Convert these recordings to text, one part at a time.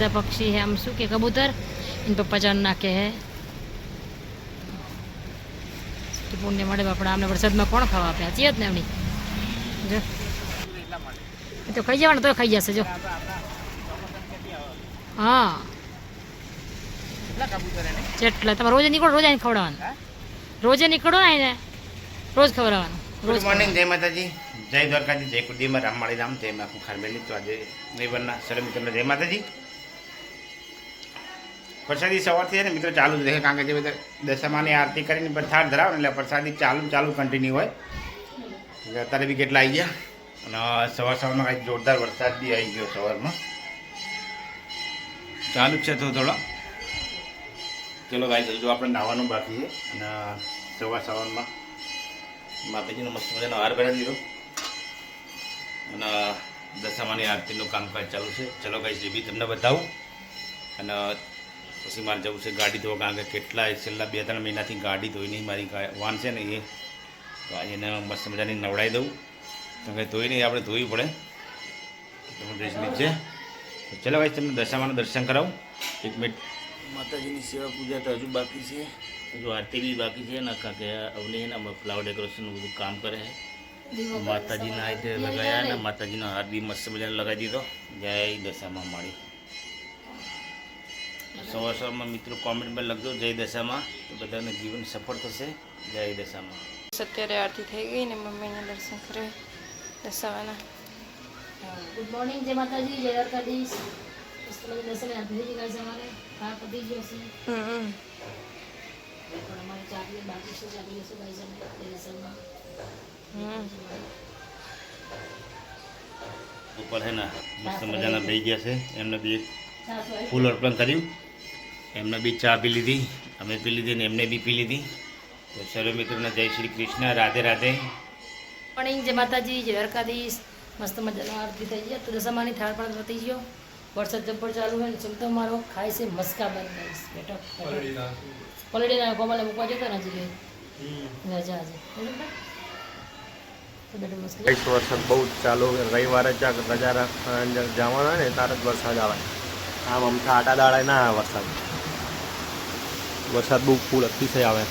પસંદીદા પક્ષી હે આમ શું કે કબૂતર એન પપ્પા જાન નાખે હે પુણ્ય મળે બાપડા આમને વરસાદમાં કોણ ખાવા આપે સાચી વાત ને એમની જો એ તો ખાઈ જવાનું તો ખાઈ જશે જો હા જેટલા તમે રોજે નીકળો રોજ આવીને ખવડાવવાનું રોજે નીકળો ને આવીને રોજ ખવડાવવાનું રોજ ગુડ મોર્નિંગ જય માતાજી જય દ્વારકાજી જય કુદીમાં રામમાળી રામ જય માં ખુખાર મેલી તો આજે રવિવારના સરે મિત્રોને જય માતાજી પ્રસાદી સવારથી છે ને મિત્રો ચાલુ જ રહે કારણ કે જે બધા દશામાની આરતી કરીને પ્રથાર ધરાવે એટલે પ્રસાદી ચાલુ ચાલુ કન્ટિન્યુ હોય. અત્યારે બી કેટલા આવી ગયા? અને સવાર સવારમાં કાંઈક જોરદાર વરસાદ બી આવી ગયો સવારમાં. ચાલુ જ છે તો થોડો. ચલો ગાઈ જો આપણે નાહવાનું બાકી છે. અને સવાર સવારમાં માતાજીનો મસ્ત મજાનો હાર પહેરાવી દીધો અને દશામાની આરતીનું કામકાજ ચાલુ છે. ચલો ગાઈ એ બી તમને બતાવું. અને પછી મારે જવું છે ગાડી ધોવા કારણ કે કેટલા છેલ્લા બે ત્રણ મહિનાથી ગાડી ધોઈ નહીં મારી વાન છે ને એ. તો આજે એને મસ્ત મજાની નવડાવી દઉં. તો કંઈ ધોઈ નહીં આપણે ધોવી પડે. તમે ડ્રેસ નીચે તો ચલો ભાઈ તમને દશામાનું દર્શન કરાવું. એક મિનિટ. માતાજીની સેવા પૂજા તો હજુ બાકી છે. હજુ આરતી બી બાકી છે ને કારણ કે અવની ફ્લાવર ડેકોરેશનનું બધું કામ કરે છે. માતાજીના રીતે લગાયા ને માતાજીનો હાર બી મસ્ત મજાને લગાવી દીધો. જય દશામાં માળી. સવાર સવારમાં મિત્રો કોમેન્ટમાં લખજો જય દશામાં. તો બધાને જીવન સફળ થશે. જય દશામાં. અત્યારે આરતી થઈ ગઈ ને મમ્મીને દર્શન કરે દશાવાના. ગુડ મોર્નિંગ જય માતાજી જય દ્વારકાધીશ. દર્શન આપી દીધી ગાઈસ અમારે હા પતી ગયો છે પણ અમારે બાકી દર્શનમાં ઉપર છે ને મસ્ત મજાના થઈ ગયા છે. એમને બી એક. ફૂલ અર્પણ કર્યું. એમને બી ચા પી લીધી અમે પી લીધી ને એમને બી પી લીધી. તો સર્વે મિત્રોને જય શ્રી કૃષ્ણ રાધે રાધે. મોર્નિંગ જય માતાજી જય દ્વારકાધીશ મસ્ત મજાનો આરતી થઈ ગયા તો દશામાની થાળ પણ પતી ગયો. વરસાદ જબ્બર ચાલુ હોય ને ચમતો મારો ખાય છે મસ્કા બંધ ગાઈસ બેટો. પલડીના કોમલે મૂકવા જતો ને હજી રજા હજી વરસાદ બહુ જ ચાલુ રવિવારે જ રજા જવાનું હોય ને તારે જ વરસાદ આવે. આમ અમથા આટા દાડા ના વરસાદ. વરસાદ બહુ ફૂલ અતિશય આવે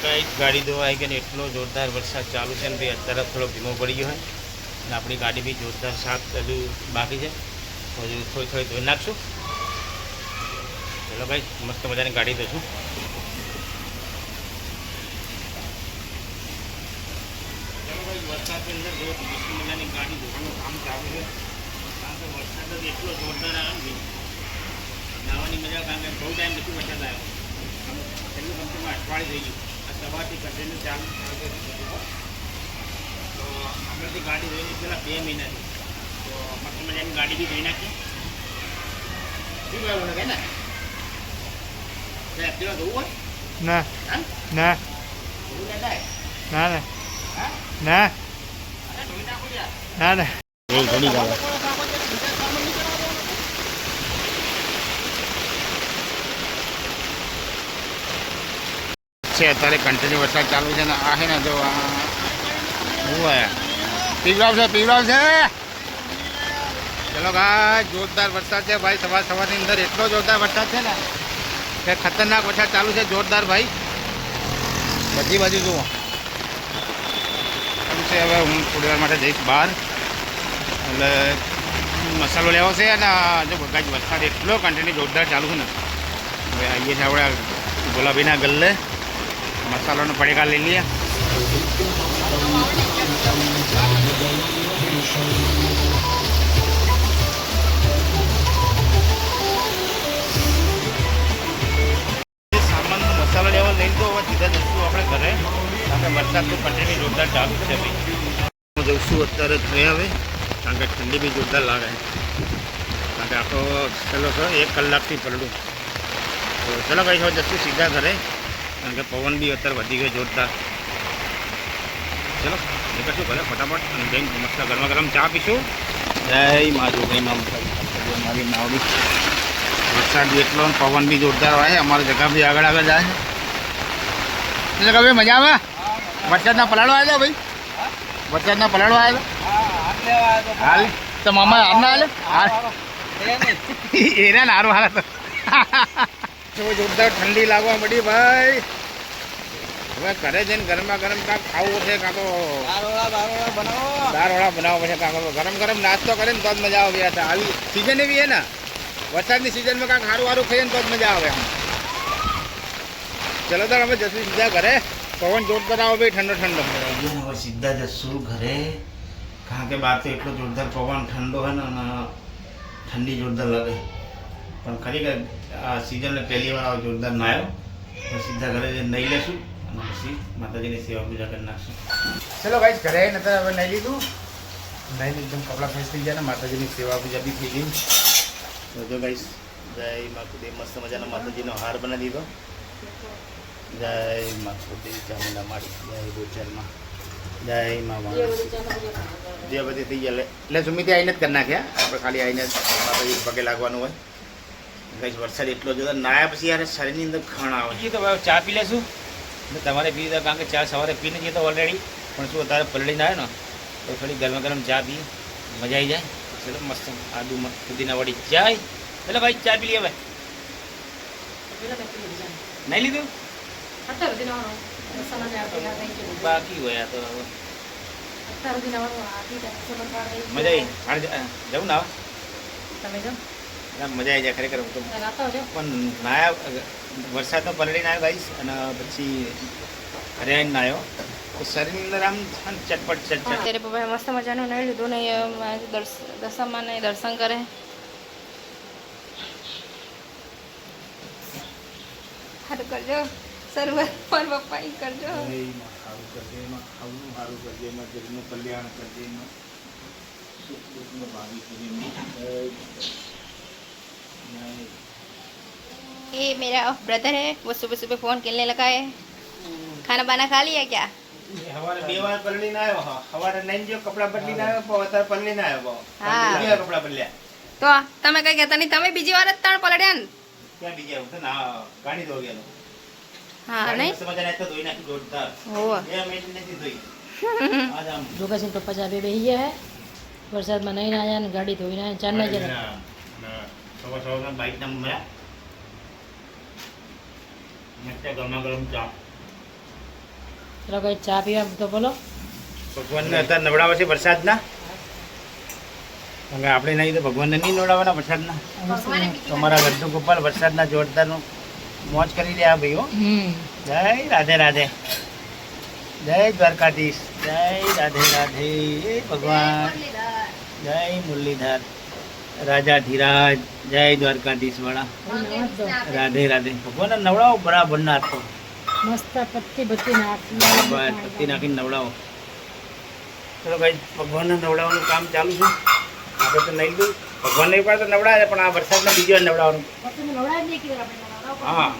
કઈ ગાડી ધોવાઈ ગઈ ને એટલો જોરદાર વરસાદ ચાલુ છે ને ભાઈ, અત્યારે થોડો ધીમો પડી ગયો હોય અને આપણી ગાડી બી જોરદાર સાફ હજુ બાકી છે. હજુ થોડી થોડી ધોઈ નાખશું. ચલો ભાઈ, મસ્ત મજાની ગાડી ધોશું ચલો ભાઈ, વરસાદની અંદર જો મસ્ત મજાની ગાડી ધોવાનું કામ ચાલુ છે. કારણ કે વરસાદ જ એટલો જોરદાર આવે ને નાવાની મજા કારણ કે બહુ ટાઈમ પછી વરસાદ આવ્યો આમ છેલ્લું કંપનીમાં અઠવાડિયું થઈ ગયું આ સવારથી કન્ટિન્યુ ચાલુ ચાલુ છે તો આગળથી ગાડી ધોઈને પેલા બે મહિનાથી તો મસ્ત મજાની ગાડી બી ધોઈ નાખી શું કહેવું લાગે ને એક્ટિવા ધોવું હોય ના હા ના ધોવું ના થાય ના ના હા ના અરે ધોઈ નાખો યાર ના ના એ ઘડી ગાળો છે, અત્યારે કન્ટિન્યુ વરસાદ ચાલુ છે ને આ છે ને જો આ શું હોય પીવડાવ છે પીવડાવ છે. ચલો ભાઈ જોરદાર વરસાદ છે ભાઈ. સવાર સવારની અંદર એટલો જોરદાર વરસાદ છે ને કે ખતરનાક વરસાદ ચાલુ છે, જોરદાર ભાઈ. બધી બાજુ જુઓ. છે, હવે હું થોડી વાર માટે જઈશ બહાર. એટલે મસાલો લેવો છે અને જો ગાય વરસાદ એટલો કન્ટિન્યુ જોરદાર ચાલુ છે ને. હવે આવીએ છીએ આપણે ગુલાબીના ગલ્લે. મસાલાનો પડીકા લઈ લઈએ સામાનનો મસાલો લેવા લઈને તો હવે સીધા જશું આપણે ઘરે આપણે કે વરસાદ તો કન્ટિન્યુ જોરદાર ડાક છે ભાઈ જઈશું અત્યારે ઘરે હવે કારણ કે ઠંડી બી જોરદાર લાગે કારણ કે આખો ચલો એક કલાકથી પલડું તો ચલો ભાઈ હવે જશું સીધા ઘરે કારણ કે પવન બી અત્યારે વધી ગયો જોરદાર. ચલો નીકળશું ભલે ફટાફટ અને જઈને મસ્ત ગરમા ગરમ ચા પીશું. જય મા જોગણી મારી માવડી વરસાદ બી એટલો પવન બી જોરદાર હોય. અમારી જગા બી આગળ આગળ જાય. એટલે કે ભાઈ મજા આવે? વરસાદના પલાળો આવ્યા ભાઈ? વરસાદના પલાળો આવ્યા હાલ તો મામા હાલ ના હાલ? એના નારું હાલ તો જોરદાર ઠંડી લાગવા મળી ભાઈ. હવે ઘરે જઈને ગરમા ગરમ કાંક ખાવું છે કાં તો દાળવાળા બનાવવા પડશે કાંક ગરમ ગરમ નાસ્તો કરે ને તો જ મજા આવે યાર આવી સિઝન એવી હે ને. વરસાદની સિઝનમાં કાંક સારું સારું ખાઈએ ને તો જ મજા આવે આમ. ચલો તો અમે જશું સીધા ઘરે. પવન જોરદાર આવો ભાઈ ઠંડો ઠંડો. હવે સીધા જશું ઘરે. કારણ કે બહાર તો એટલો જોરદાર પવન ઠંડો હોય ને ઠંડી જોરદાર લાગે. પણ ખરેખર આ સિઝનને પહેલી વાર આવો જોરદાર ના આવ્યો. તો સીધા ઘરે નહીં લેશું અને પછી માતાજીની સેવા પૂજા કરી નાખશું. ચલો ભાઈ ઘરે નતર હવે નહીં લીધું. નહીં એકદમ કપડાં ફ્રેશ થઈ ગયા ને માતાજીની સેવા પૂજા બી થઈ ગઈ. તો જો ગાઈસ જય માતાજી મસ્ત મજાનો માતાજીનો હાર બનાવી દીધો. જય માતાજી ચામુંડા માડી જય ગોચરમાં. જય મા. જે બધી થઈ ગયા એટલે સુમિતે આવીને જ કરી નાખ્યા આપણે ખાલી આવીને જ માતાજી પગે લાગવાનું હોય. કઈ વરસાદ એટલો જોતો નાયા પછી યાર શરીરની અંદર ખણ આવે છે. તો ચા પી લેશું. તમારે પી લીધા કારણ કે ચા સવારે પીને જઈએ તો ઓલરેડી પણ શું અત્યારે પલળીને આવે ને તો થોડી ગરમ ગરમ ચા પી. મજા આવી જાય. ચલો મસ્ત આદુ ફુદીના વળી ચાય એટલે ભાઈ ચા પી લઈએ ભાઈ નહીં લીધું? બાકી હોય આ તો હવે. મજા આવી જવું ના તમે ના, મજા આવી જાય ખરેખર હું તો. પણ નાયા વરસાદનો પલળીને આવ્યો ગાઈશ અને પછી હરિયાણ નાયો. તો શરીરની આમ ચટપટ ચટચટ અત્યારે પપ્પાએ મસ્ત મજાનું નહીં લીધું ને દર્શનમાં ને દર્શન કરે. સારું કરજો. શરૂઆત પર પપ્પા કરજો. એમાં સારું કરજે એમાં ખાવું સારું કરજે એમાં કલ્યાણ કરજે એમાં. ये मेरा ब्रदर है वो सुबह सुबह फोन खेलने लगा है खाना बाना खा लिया क्या એ હવારે બે વાર પલળીને આવ્યો હા. હવારે નાઈને ગયો કપડાં બદલીને આવ્યો પણ અત્યારે પલળીને આવ્યો બહુ. હા. બે વાર કપડાં બદલ્યા તો તમે કઈ કહેતા નહીં તમે બીજી વાર જ ત્રણ પલડ્યા ને ક્યાં બીજા હું તો ના ગાડી ધોઈ ગયેલો હા ગાડી નહીં મસ્ત મજાની હતી, ધોઈ નાખી જોરદાર હોવે. બે મિનિટ નથી ધોઈ આજ આમ લોકેશન પપ્પા ચા બે બેસી ગયા હે વરસાદમાં નહીં આવ્યા ને ગાડી ધોઈને આવ્યા ચાર ના જરા ના, ના. સવાર સવારમાં બાઈક ના મળ્યા મસ્ત ગરમા ગરમ ચા. ચલો કઈ ચા પીવા તો બોલો. ભગવાનને અત્યારે નવડાવે છે વરસાદના. હવે આપણે નહીં તો ભગવાનને નહીં નવડાવવાના વરસાદના. તમારા ગઢુ ગોપાલ વરસાદના જોરદારનું મોજ કરી રહ્યા ભાઈઓ જય રાધે રાધે. જય દ્વારકાધીશ. જય રાધે રાધે. ભગવાન. જય મુરલીધર. રાજા ધીરાજ જય દ્વારકાધીશ વાળા રાધે રાધે. ભગવાન નવડાવો બરાબર ના તો મસ્ત પત્તી બત્તી નાખી. પત્તી નાખીને નવડાવો. ચલો ભાઈ ભગવાનને નવડાવવાનું કામ ચાલુ છે. આપણે તો નહીં દઉં ભગવાનને વાર તો નવડાવે પણ આ વરસાદમાં બીજી વાર નવડાવવાનું. હા.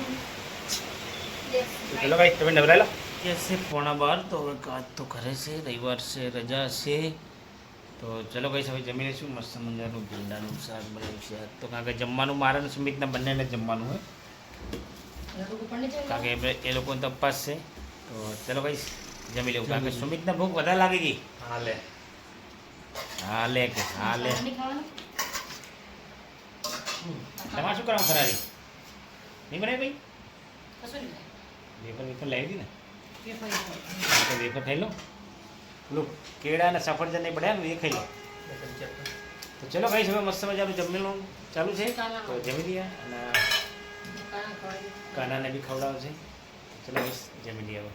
ચલો ભાઈ તમે નવડાવેલા કે છે પોણા બાર તો હવે કાચ તો ઘરે છે રવિવાર છે રજા છે. તો ચલો ભાઈ હવે જમી લઈશું. મસ્ત મજાનું ભીંડાનું શાક બનાવ્યું છે. તો કારણ કે જમવાનું મારા અને સુમિતના બંનેને જમવાનું હોય. કારણ કે એ- એ લોકોને તપાસ છે. તો ચલો ભાઈ જમી લેવું કારણ કે સુમિતને ભૂખ વધારે લાગી ગઈ. હાલે. હા લે કે હા લે તમારે શું કરવાનું ફરારી નહીં બનાવી ભાઈ? વેફર વેફર લાવી હતી ને? તો વેફર ખાઈ લો. પેલું કેળા અને સફરજન નહીં પડ્યા ને એ ખાઈ લો. તો ચલો ભાઈ, હવે મસ્ત મજાનું જમેલું ચાલુ છે. તો જમી લઈએ અને કાનાને બી ખવડાવશે ચલો બસ, જમી લઈએ હવે.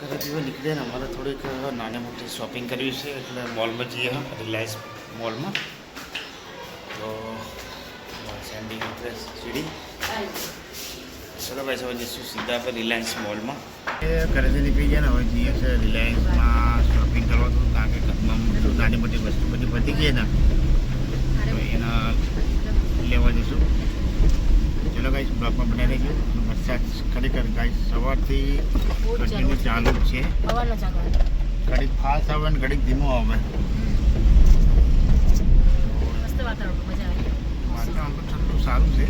ઘરેથી હવે ને, અમારે થોડીક નાની મોટી શોપિંગ કરવી છે, એટલે મોલમાં જઈએ રિલાયન્સ મોલમાં તો સેન્ડિંગ ડ્રેસ સીડી. ચલો ભાઈ હવે જઈશું સીધા આપણે રિલાયન્સ મોલમાં એ ઘરેથી નીકળી ગયા ને હવે જઈએ છે રિલાયન્સમાં શોપિંગ કરવાનું કારણ કે ઘરમાં નાની મોટી વસ્તુ બધી વધી ગઈ ને તો એના લેવા જઈશું. ચલો ગાઈસ બ્લોકમાં બનાવી ગયું વરસાદ ખરેખર ગાઈસ સવારથી કન્ટિન્યુ ચાલુ જ છે. ઘડીક ફાસ્ટ આવે ને ઘડીક ધીમો આવે. વાતાવરણ આવે. વાતાવરણ તો ઠંડુ સારું છે.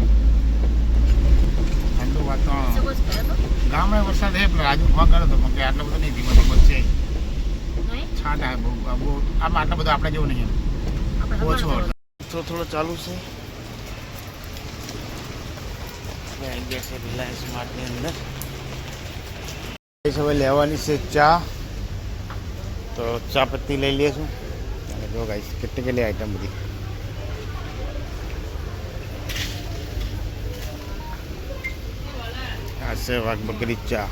ઠંડુ વાતાવરણ ગામડે વરસાદ છે પણ રાજુ ફોન કર્યો હતો પણ કે આટલો બધો નહીં ધીમો ધીમો છે. નહીં? છાંટ કાંટા બહુ આમ બહુ આમાં આટલો બધો આપણે જેવું નહીં ઓછો થોડો થોડો ચાલુ છે. આવી ગયા છે રિલાયન્સ માર્ટની અંદર. હવે લેવાની છે ચા. તો ચા પત્તી લઈ લઈશું અને જો ગાઈસ કેટલી કેટલી આઈટમ બધી. આ છે વાઘ બકરી ચા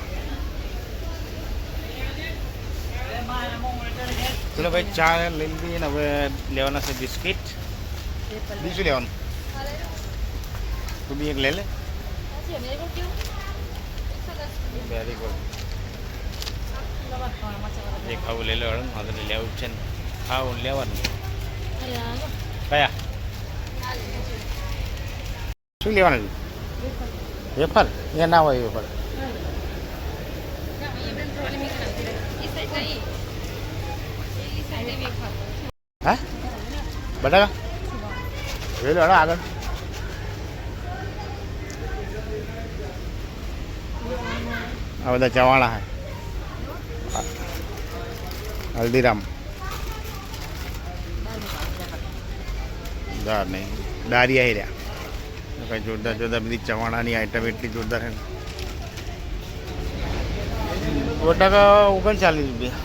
ચલો ભાઈ ચા લઈ લીધી ને હવે લેવાના છે બિસ્કિટ બીજું લેવાનું તું બી એક લઈ લે વેરી ગુડ એક ખાવું લઈ લેવાનું મારે લેવું છે ને ખાવું લેવાનું કયા શું લેવાનું વેફર એ ના હોય વેફર હા? બટાકા? જોઈ લો, હેડો આગળ. આ બધા ચવાણા હે. હલ્દીરામ. દાર નહીં દારી આવી રહ્યા. કઈ જોરદાર જોરદાર બધી ચવાણાની આઈટમ એટલી જોરદાર છે. ને બટાકા ઓગણચાલીસ રૂપિયા.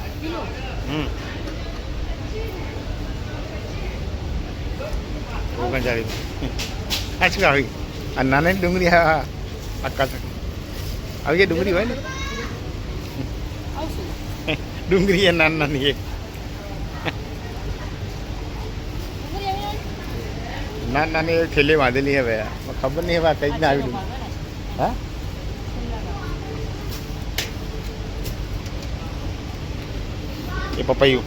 હમ. ઓગણચાલીસ. શું આવી. આ નાની ડુંગળી આ આકા આવી જે ડુંગળી હોય ને? ડુંગળી એ નાની નાની એક. નાની નાની એક થેલી બાંધેલી હવે. ખબર નહીં હવે કઈ ના આવી હા? એ પપૈયું.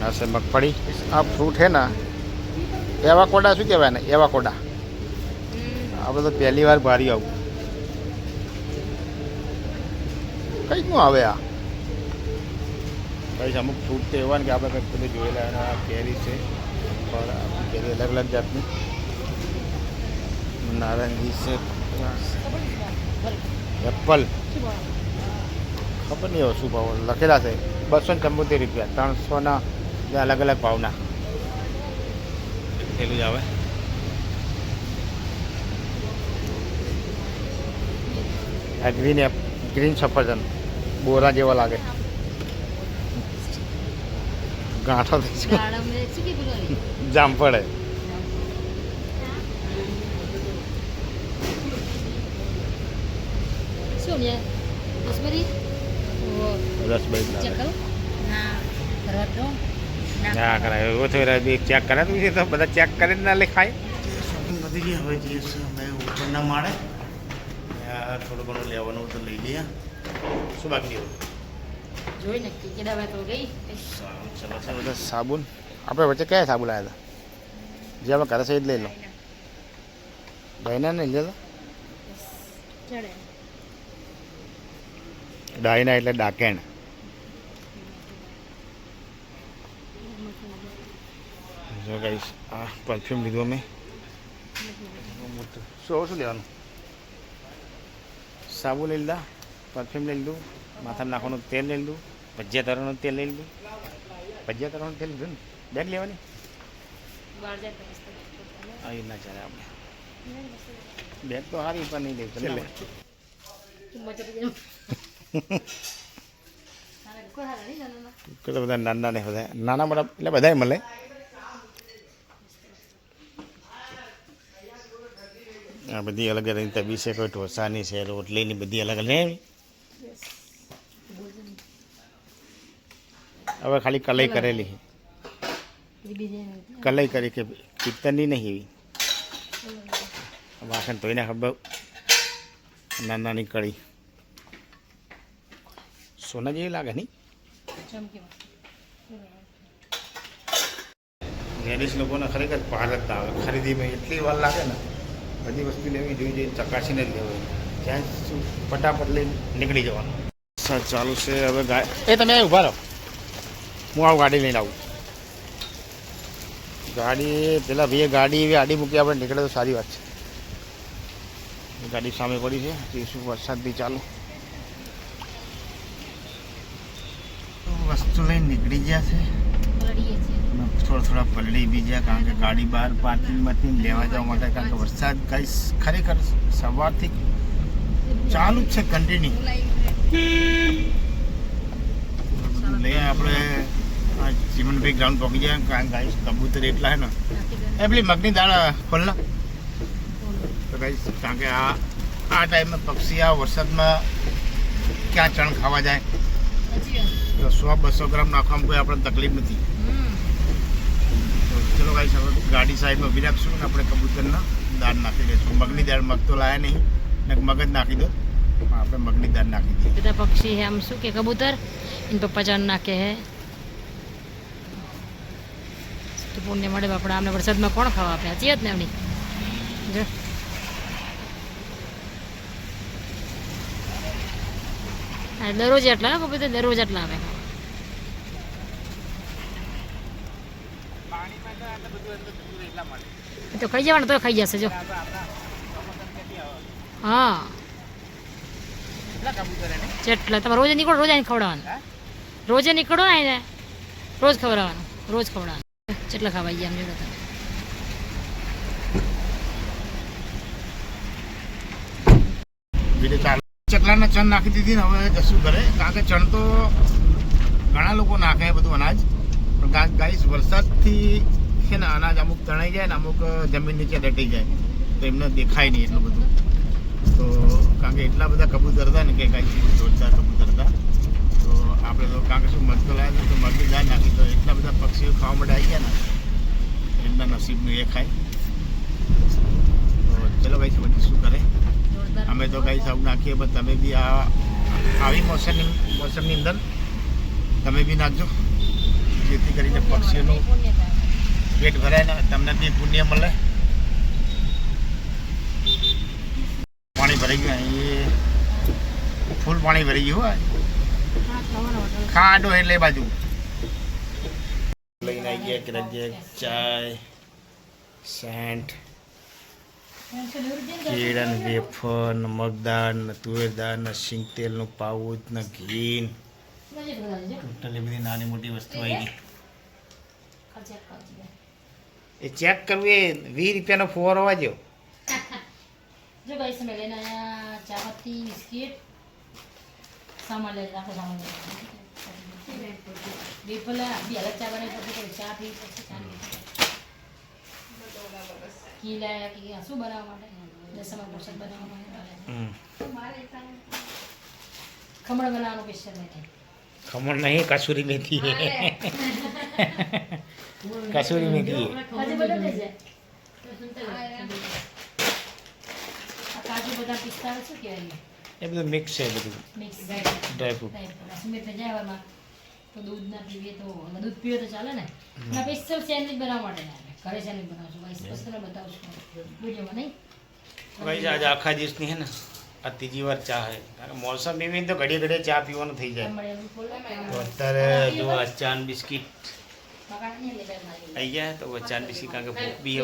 હા ને છે મગફળી. આ ફ્રૂટ હે ને એવા કોડા શું કહેવાય ને એવા કોડા આપણે તો પહેલી વાર ભારી આવું. કંઈકનું આવે આ? કઈ અમુક ફ્રૂટ તો એવા ને કે આપણે કંઈક બધું જોયેલા અને આ કેરી છે. પણ આ કેરી અલગ અલગ જાતની. નારંગી છે એપલ. શું ભાવ? ખબર નહીં હવે શું ભાવ લખેલા છે. બસો ને ચંબોતેર રૂપિયા. ત્રણસોના જે અલગ અલગ ભાવના. થેલું જ આવે. આ ગ્રીન એપ ગ્રીન સફરજન. બોરા જેવા લાગે ગાંઠો થઈ છે દાડમને શું કીધું પેલું? જામફળ હે શું લે? કાશ્મીરી? ઓહો. રસબરી ચેક લાગે. કરું? ના. ના કરાય. એવો થયો બી ચેક કરાતું છે તો બધા ચેક કરીને ના લેખાય. નથી વધી હવે જે ઉપરના માળે. થોડું ઘણું લેવાનું તો લઈ લઈએ. શું બાકી જોઈ ને કેડા તો ગઈ. બધા સાબુન. આપણે વચ્ચે કયા સાબુ લાવ્યા હતા? જે આપણે ઘરે સહિત લઈ લો. ડાયના નહીં લેતા ડાયના એટલે ડાકેણ. જો ગાઈસ આ પરફ્યુમ લીધું અમે. શું શું લેવાનું? સાબુ લઈ લીધા પરફ્યુમ લઈ લીધું માથામાં નાખવાનું તેલ લઈ લીધું. ભજીયા તરણનું તેલ લઈ લીધું. ભજીયા તરણનું તેલ લીધું ને? બેગ લેવાની. આવી ના ચાલે આપણે. બેગ તો સારી પણ નહીં લઈ ચાલે. બધા નાના ને બધા? નાના મોટા એટલે બધાય મળે. આ બધી અલગ અલગ તબી છે કોઈ ઢોસાની છે રોટલીની બધી અલગ અલગ નહીં હવે ખાલી કલાઈ કરેલી છે. એ કલાઈ કરી કે પિત્તરની નહીં એવી. વાસણ ધોઈને ખબર નાની નાની કળી. સોના જેવી લાગે નહીં? લેડીઝ લોકોને ખરેખર ભારત આવે. ખરીદીમાં એટલી વાર લાગે ને બધી વસ્તુ લેવી જોઈ જોઈને ચકાસીને જ લેવી જ્યાં શું ફટાફટ લઈને નીકળી જવાનું. સર ચાલુ છે. હવે ગાય એ તમે ઊભા રહો. હું આવું ગાડી લઈને આવું ગાડી પેલા ભાઈએ ગાડી એવી આડી મૂકી આપણે નીકળે તો સારી વાત છે. ગાડી સામે પડી છે તે શું વરસાદ બી ચાલુ. વસ્તુ લઈને નીકળી ગયા છે. પલળીએ છીએ. અને થોડા થોડા પલળી બી ગયા કારણ કે ગાડી બહાર પાર્કિંગમાંથી લેવા જવા માટે કારણ કે વરસાદ કઈ ખરેખર સવારથી ચાલુ જ છે કન્ટિન્યુ લઈ આપણે આ ચીમનભાઈ ગ્રાઉન્ડ પહોંચી જાય કારણ ગાઈસ કબૂતર એટલા હે ને. એ પેલી મગની દાળ ખોલ ના. તો ગાઈસ કારણ કે આ આ ટાઈમે પક્ષી, આ વરસાદમાં ક્યાં ચણ ખાવા જાય? તો સો બસો ગ્રામ નાખવામાં કોઈ આપણે તકલીફ નથી. ચલો ગાઈસ હવે ગાડી સાઈડમાં ઊભી રાખશું ને આપણે કબૂતરના દાળ નાખી દઈશું. મગની દાળ મગ તો લાયા નહીં, ને મગજ નાખી દો. આપણે મગની દાળ નાખી દઈએ. બધા પક્ષી હે આમ શું કે કબૂતર? ઇન પપ્પા જાન નાખે હે તો પુણ્ય મળે બાપડા આમને વરસાદમાં કોણ ખાવા આપે? સાચી વાત ને એમની જો. હા દરરોજ એટલા હો કબૂતર દરરોજ એટલા આવે એ તો ખાઈ જવાનું તો ખાઈ જશે જો. હા. જેટલા તમે રોજે નીકળો રોજ આને ખવડાવવાનું. રોજે નીકળો ને આને રોજ ખવડાવવાનું રોજ ખવડાવવાનું. જેટલા ખાવા ગયા એમ જોડે તમે ચણ નાખી દીધી ને હવે જશું કરે? કારણ કે ચણ તો ઘણા લોકો નાખે, બધું અનાજ. પણ ગાઈસ, વરસાદથી છે ને અનાજ અમુક તણાઈ જાય ને અમુક જમીન નીચે દટી જાય. તો એમને દેખાય નહીં એટલું બધું. તો, કારણ કે એટલા બધા કબૂતર હતા ને કે કાંઈ જોરદાર કબૂતર હતા. આપણે તો કારણ કે શું તો લાવ્યા તો મગની દાળ નાખી. તો એટલા બધા પક્ષીઓ ખાવા માટે આવી ગયા ને એમના નસીબનું એ ખાય. તો ચલો ભાઈ બધું શું કરે? અમે તો કઈ સૌ નાખીએ પણ તમે બી આ આવી મોસમની મોસમની અંદર તમે બી નાખજો. જેથી કરીને પક્ષીઓનું પેટ ભરાય ને તમને બી પુણ્ય મળે. પાણી ભરાઈ ગયું અહીં ફૂલ પાણી ભરી ગયું હોય. ખાડો એટલે એ બાજુ લઈને આવી ગયા ક્રેજેક ચાય સેન્ટ કેળા ને વેફર ને મગદાળ ને તુવેર દાળ ને સિંગ તેલનું પાઉચ ને ઘી. ટોટલી બધી નાની મોટી વસ્તુ આવી ગઈ. એ ચેક કરવું એ વીસ રૂપિયાનો ફુવારો વાગ્યો જો ભાઈ તમે લઈને આયા ચા પત્તી બિસ્કીટ સામાન લઈ રાખો સામાન લઈ બે પેલા બે અલગ ચા બનાવી પછી કોઈ ચા પી પછી ચા પી ઘી લાયા કે શું બનાવવા માટે દસમા પોષક બનાવવા માટે હમ. ખમણ બનાવવાનું સ્પેશિયલ નથી ખમણ નહીં કસૂરી મેથી કસૂરી મેથી કાજુ બદામ લઈ જાય આ કાજુ બદામ પિસ્તા શું કહેવાય એ બધું મિક્સ છે બધું મિક્સ ડ્રાયફ્રૂટ સુમિત જવામાં તો દૂધ ના પીવીએ તો અને દૂધ પીવે તો ચાલે ને? ના સ્પેશિયલ સેન્ડવિચ બનાવવા માટે ના ઘરે સેન્ડવિચ બનાવશું ભાઈ સ્પેશિયલ તમને બતાવું છું. વિડીયોમાં નહીં? ભાઈ આજે આખા દિવસની હે ને આ ત્રીજી વાર ચા હે. કારણ મોસમ એવી તો ઘડી ઘડીએ ચા પીવાનું થઈ જાય. તો અત્યારે જો આ ચા બિસ્કિટ આવી ગયા તો ચાન બિસ્કિટ કારણ કે ભૂખ બી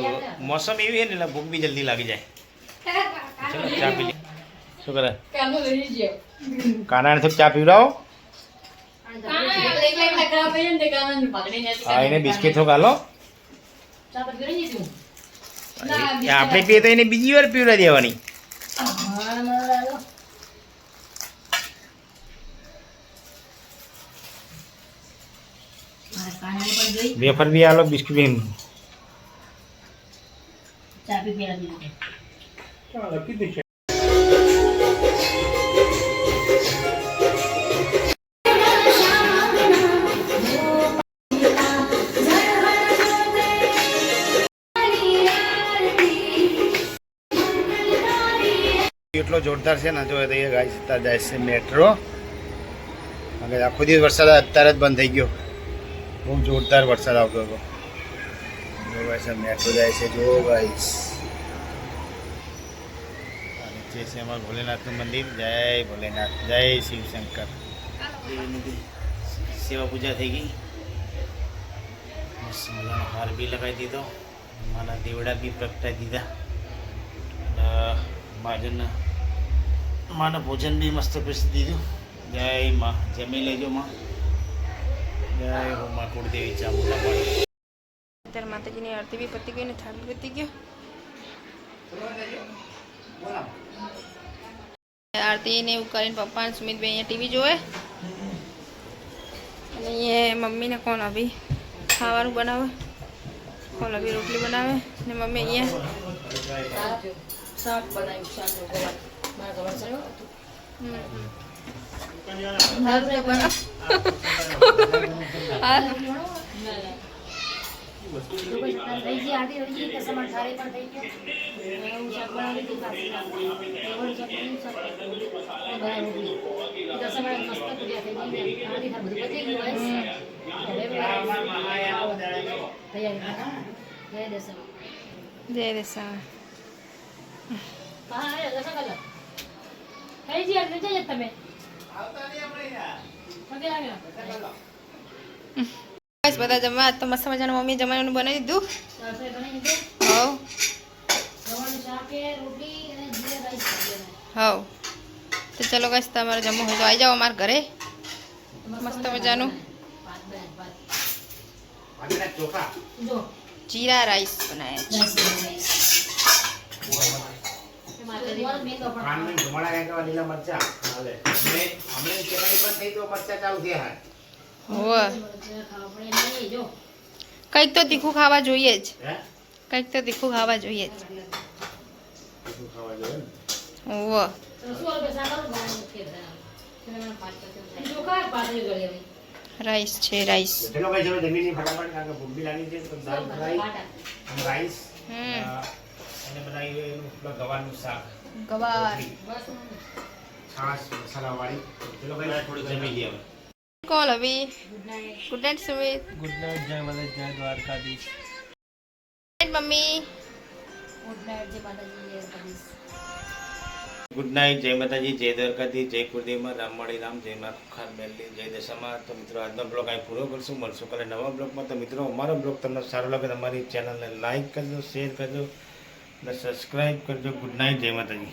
મોસમ એવી હે ને એટલે ભૂખ બી જલ્દી લાગી જાય. ચલો ચા પી લે. શું કરે? કાનો લઈ ગયો કાનાને થોડી ચા પીવડાવો. એને બિસ્કિટ થોડું હાલો ચા પત્તી કરી દીધું એ આપણે પીએ તો એને બીજી વાર પીવડા દેવાની હા મને લાગ્યો મારા કાનાને પણ જોઈ વેફર બી હાલો બિસ્કિટ બી ચા પી પેલા એટલો જોરદાર છે ને, જો એ ગાઈસ અત્યારે જાય છે મેટ્રો અને આખો દિવસ વરસાદ અત્યારે જ બંધ થઈ ગયો. બહુ જોરદાર વરસાદ આવતો હતો. જો આ મેટ્રો જાય છે, જો ગાઈસ જે છે અમારું ભોલેનાથનું મંદિર. જય ભોલેનાથ, જય શિવશંકર. સેવા પૂજા થઈ ગઈ. મસ્ત મજાનો હાર બી લગાવી દીધો. મારા દેવડા બી પ્રગટાવી દીધા. મહાજનના માને ભોજન બી મસ્ત પીરસી દીધું જય માં જમી લેજો માં. જય હો માં કુળદેવી ચામુંડા માળી અત્યારે માતાજીની આરતી બી પતી ગઈ ને થાળ પતી ગયો. આરતી ને એવું કરીને પપ્પા ને સુમિતભાઈ અહીંયા ટીવી જોવે. અને અહીંયા મમ્મીને કોણ આવી? ખાવાનું બનાવે. કોણ અભી રોટલી બનાવે. ને મમ્મી અહીંયા શાક બનાવ્યું શાક જય દસમાં જય દેસા થઈ પગે લાગ્યા બધા જમવા. તો મસ્ત મજાનું મમ્મી જમવાનું બનાવી દીધું. હવ. છે, તો ચલો ગાઈસ તમારે જમવું હોય તો આવી જાઓ અમારા ઘરે. મસ્ત મજાનું. જીરા રાઈસ બનાવ્યા રાઈસ કાનની ધુમાડા કાંઈક લીલા મરચા. હાલે. હમણે હમણે ચટણી બંધ થઈ તો મરચા ચાલુ થયા હોવે. ખાવા પડે કંઈક તો તીખું ખાવા જોઈએ જ. કંઈક કંઈક તો તીખું ખાવા જોઈએ જ. શું ખાવા જોઈએ ને? હોવે. તો શું હવે શાક આવું બનાવ્યું કે થાય? એટલે મને પાંચ ટકા થાય. ચોખા પાતળી કરી હવે. રાઈસ છે રાઈસ. ચલો ભાઈ જમીની ફટાફટ કારણ કે ભૂખ લાગી છે તો દાળ ફ્રાય રાઈસ હમ. અને બનાવી એનું પેલા ગવારનું શાક. ગવાર. છાશ મસાલાવાળી. ચલો ભાઈ થોડું જમી લઈએ હવે. કોલ હવે. Good night good night Sumit good night જય માતા જય Dwarkadhish. Night mummy. Good night જય માતાજી જય દ્વારકાધીશ. ગુડ નાઇટ જય માતાજી જય દ્વારકાથી જય કુરદેવમાં રામ મળી રામ જય માં ખાન મેલની જય દશામાં. તો મિત્રો આજનો બ્લોગ અહીં પૂરો કરશું. મળશું કાલે નવા બ્લોગમાં. તો મિત્રો અમારો બ્લોગ તમને સારો લાગે તમારી અમારી ચેનલને લાઇક કરજો શેર કરજો. અને સબસ્ક્રાઈબ કરજો. ગુડ નાઇટ જય માતાજી.